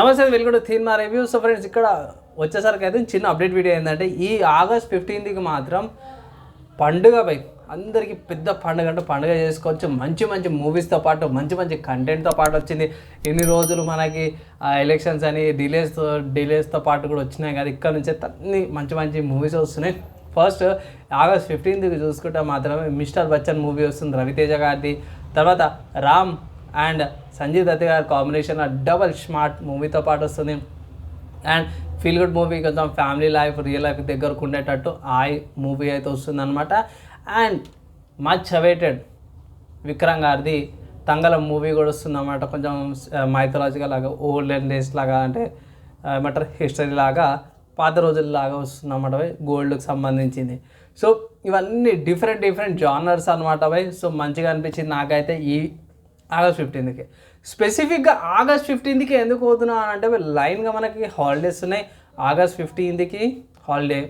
నమస్తే welcome to థీన్ మా review. So friends ఇక్కడ వచ్చేసరికి అయితే చిన్న అప్డేట్ వీడియో ఏంటంటే ఈ ఆగస్ట్ ఫిఫ్టీన్త్కి మాత్రం పండుగ పై అందరికీ పెద్ద పండుగ అంటే పండుగ చేసుకోవచ్చు. మంచి మంచి మూవీస్తో పాటు మంచి మంచి కంటెంట్తో పాటు వచ్చింది. ఎన్ని రోజులు మనకి ఎలక్షన్స్ అని డిలేస్తో డిలేస్తో పాటు కూడా వచ్చినాయి కదా. ఇక్కడ నుంచి అన్ని మంచి మంచి మూవీస్ వస్తున్నాయి. ఫస్ట్ ఆగస్ట్ ఫిఫ్టీన్త్కి చూసుకుంటే మాత్రమే మిస్టర్ బచ్చన్ మూవీ వస్తుంది రవితేజ గారిది. తర్వాత రామ్ అండ్ సంజయ్ దత్ గారి కాంబినేషన్ డబల్ స్మార్ట్ మూవీతో పాటు వస్తుంది. అండ్ ఫీల్ గుడ్ మూవీ కొంచెం ఫ్యామిలీ లైఫ్ రియల్ లైఫ్ దగ్గరకు ఉండేటట్టు ఆ మూవీ అయితే వస్తుంది అనమాట అండ్ మచ్ అవైటెడ్ విక్రమ్ గారిది తంగలం మూవీ కూడా వస్తుందన్నమాట. కొంచెం మైథలాజికల్ లాగా ఓల్డ్ అండ్ డేస్ లాగా అంటే ఏమంటారు హిస్టరీ లాగా పాత రోజుల్లాగా వస్తుంది అన్నమాట భయ్ గోల్డ్కి సంబంధించింది. సో ఇవన్నీ డిఫరెంట్ డిఫరెంట్ జానర్స్ అనమాట భయ్. సో మంచిగా అనిపించింది నాకైతే ఈ ఆగస్ట్ ఫిఫ్టీన్త్కి. స్పెసిఫిక్గా ఆగస్ట్ ఫిఫ్టీన్త్కి ఎందుకు పోతున్నాం అని అంటే లైన్గా మనకి హాలిడేస్ ఉన్నాయి. ఆగస్ట్ ఫిఫ్టీన్త్కి హాలిడే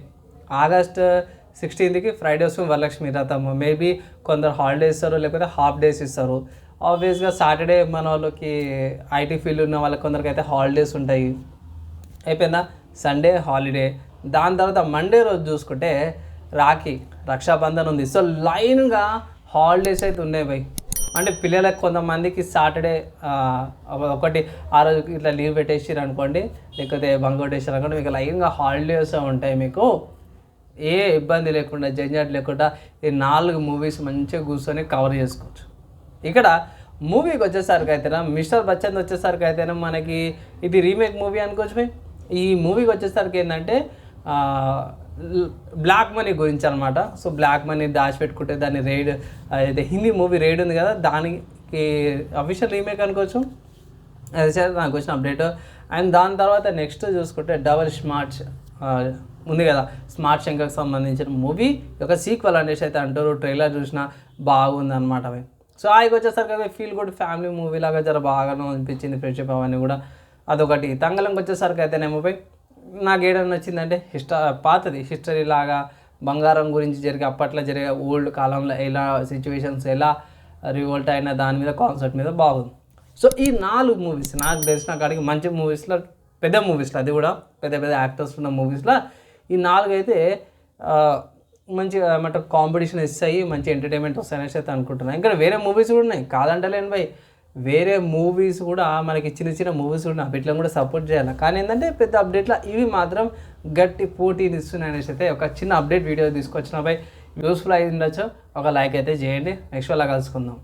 ఆగస్ట్ సిక్స్టీన్త్కి ఫ్రైడే వస్తుంది వరలక్ష్మి రథం మేబీ కొందరు హాలిడేస్ ఇస్తారు లేకపోతే హాఫ్ డేస్ ఇస్తారు. ఆబ్వియస్గా సాటర్డే మన వాళ్ళకి ఐటీ ఫీల్డ్ ఉన్న వాళ్ళకి కొందరికి అయితే హాలిడేస్ ఉంటాయి. అయిపోయిందా? సండే హాలిడే దాని తర్వాత మండే రోజు చూసుకుంటే రాఖీ రక్షాబంధన్ ఉంది. సో లైన్గా హాలిడేస్ అయితే ఉన్నాయి బై అంటే పిల్లలకు కొంతమందికి సాటర్డే ఒకటి ఆ రోజు ఇట్లా లీవ్ పెట్టేసారు అనుకోండి లేకపోతే బంక్ కొట్టేసారు అనుకోండి మీకు లైన్గా హాలిడేస్ ఉంటాయి మీకు. ఏ ఇబ్బంది లేకుండా జంజాట్ లేకుండా ఈ నాలుగు మూవీస్ మంచిగా కూర్చొని కవర్ చేసుకోవచ్చు. ఇక్కడ మూవీకి వచ్చేసరికి అయితేనా మిస్టర్ బచ్చన్ వచ్చేసరికి అయితేనే మనకి ఇది రీమేక్ మూవీ అనుకోవచ్చు ఈ మూవీకి వచ్చేసరికి ఏంటంటే బ్లాక్ మనీ గురించి అనమాట సో బ్లాక్ మనీ దాచిపెట్టుకుంటే దాన్ని రైడ్ అయితే హిందీ మూవీ రైడ్ ఉంది కదా దానికి అఫీషియల్ రీమేక్ అనుకోవచ్చు. అది సరే నాకు వచ్చిన అప్డేట్ అండ్ దాని తర్వాత నెక్స్ట్ చూసుకుంటే డబల్ స్మార్ట్ ఉంది కదా. స్మార్ట్ శంకర్కి సంబంధించిన మూవీ. ఒక సీక్వెల్ అనేసి అయితే అంటారు. ట్రైలర్ చూసినా బాగుంది అనమాట అవి. సో ఆయనకి వచ్చేసరికి ఫీల్ గుడ్ ఫ్యామిలీ మూవీ లాగా జర బాగానే అనిపించింది. ఫ్రెండ్షిప్ అవన్నీ కూడా. అదొకటి. తంగలంకి వచ్చేసరికి అయితేనేమో పోయి నాకు ఏడన్నా నచ్చిందంటే హిస్ట పాతది. హిస్టరీ లాగా బంగారం గురించి జరిగే అప్పట్లో జరిగే ఓల్డ్ కాలంలో ఎలా సిచ్యువేషన్స్ ఎలా రివోల్ట్ అయిన దాని మీద కాన్సెప్ట్ మీద బాగుంది. సో ఈ నాలుగు మూవీస్ నాకు తెలిసిన కాడికి మంచి మూవీస్లో పెద్ద మూవీస్లో అది కూడా పెద్ద పెద్ద యాక్టర్స్ ఉన్న మూవీస్లో ఈ నాలుగు అయితే మంచి మంచిగా ఏమంటారు కాంపిటీషన్ ఇస్తాయి మంచి ఎంటర్టైన్మెంట్ వస్తాయనేసి అయితే అనుకుంటున్నాను ఇంకా వేరే మూవీస్ కూడా ఉన్నాయి. కాదంటలేను భయ్. వేరే మూవీస్ కూడా మనకి చిన్న చిన్న మూవీస్ కూడా అప్పట్లో కూడా సపోర్ట్ చేయాలి? కానీ ఏంటంటే పెద్ద అప్డేట్లో ఇవి మాత్రం గట్టి పోటీని ఇస్తున్నాయి అనేసి అయితే ఒక చిన్న అప్డేట్ వీడియో తీసుకొచ్చిన. పై యూస్ఫుల్ అయి ఉండొచ్చు. ఒక లైక్ అయితే చేయండి. నెక్స్ట్ అలా కలుసుకుందాం.